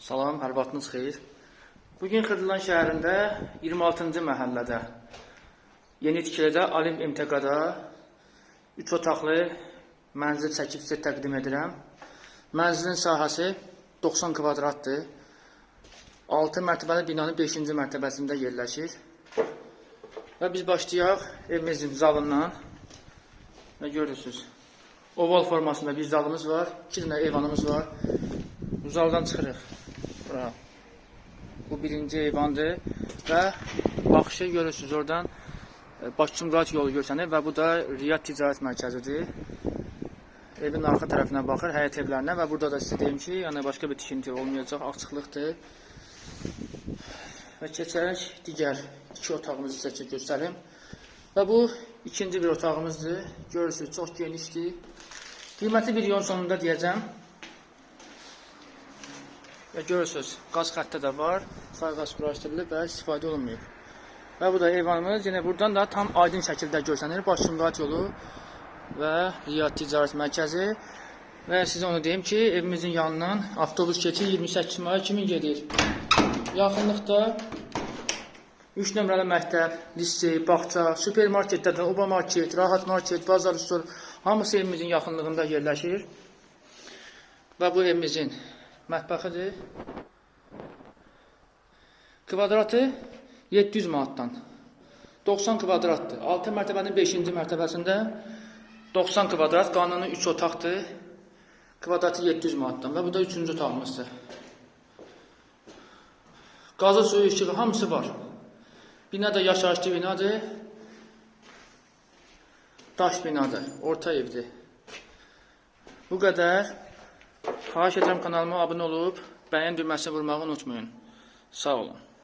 Salam, hər vaxtınız xeyir. Bugün Xırdalan şəhərində 26-cı məhəllədə yeni tikilidə Alim MTQ-da 3 otaqlı mənzil çəkib sizə təqdim edirəm. Mənzilin sahəsi 90 kvadratdır. 6 mərtəbəli binanın 5-ci mərtəbəsində yerləşir. Və biz başlayaq evimizin zalından. Və görürsünüz. Oval formasında bir zalımız var. 2 dənə eyvanımız var. Bu zaldan çıxırıq. Bura. Bu birinci eyvandır. Və baxışı görürsünüz oradan e, Bakı-Cumhuriyet yolu görsənir və bu da Riyad Ticarət Mərkəzidir. Evin arxa tərəfinə baxır, həyət evlərinə və burada da sizə deyim ki, yəni başqa bir tikinti olmayacaq, açıqlıqdır. Və keçərək digər iki otağımızı sizə göstərim. Və bu ikinci bir otağımızdır. Görürsünüz, çox genişdir. Qiyməti videonun sonunda deyəcəm. Və görürsünüz, qaz xətti də var. Sağ qaz quraşdırılıb və istifadə olunmayıb. Və bu da eyvanımız. Yenə buradan da tam aydın şəkildə görsənir. Bakı-Cumhuriyet yolu və Riyad Ticarət Mərkəzi. Və sizə onu deyim ki, evimizin yanından avtobus keçir 28 may kimi gedir. Yaxınlıqda 3 nömrəli məktəb, lisey, bağça, supermarketlərdən, oba market, rahat market, bazar üstü hamısı evimizin yaxınlığında yerləşir. Və bu evimizin mətbəxidir. Kvadratı 700 manatdan. 90 kvadratdır. 6 mərtəbənin 5-ci mərtəbəsində 90 kvadrat, qanuni 3 otaqdır. Kvadratı 700 manatdan və bu da 3-cü otağımızdır. Qazı, suyu, işığı hamısı var. Bina da yaşayışlı binadır. Daş binadır. Orta evdir. Bu qədər. Xahiş edirəm kanalıma abunə olub, bəyən düyməsini vurmağı unutmayın. Sağ olun.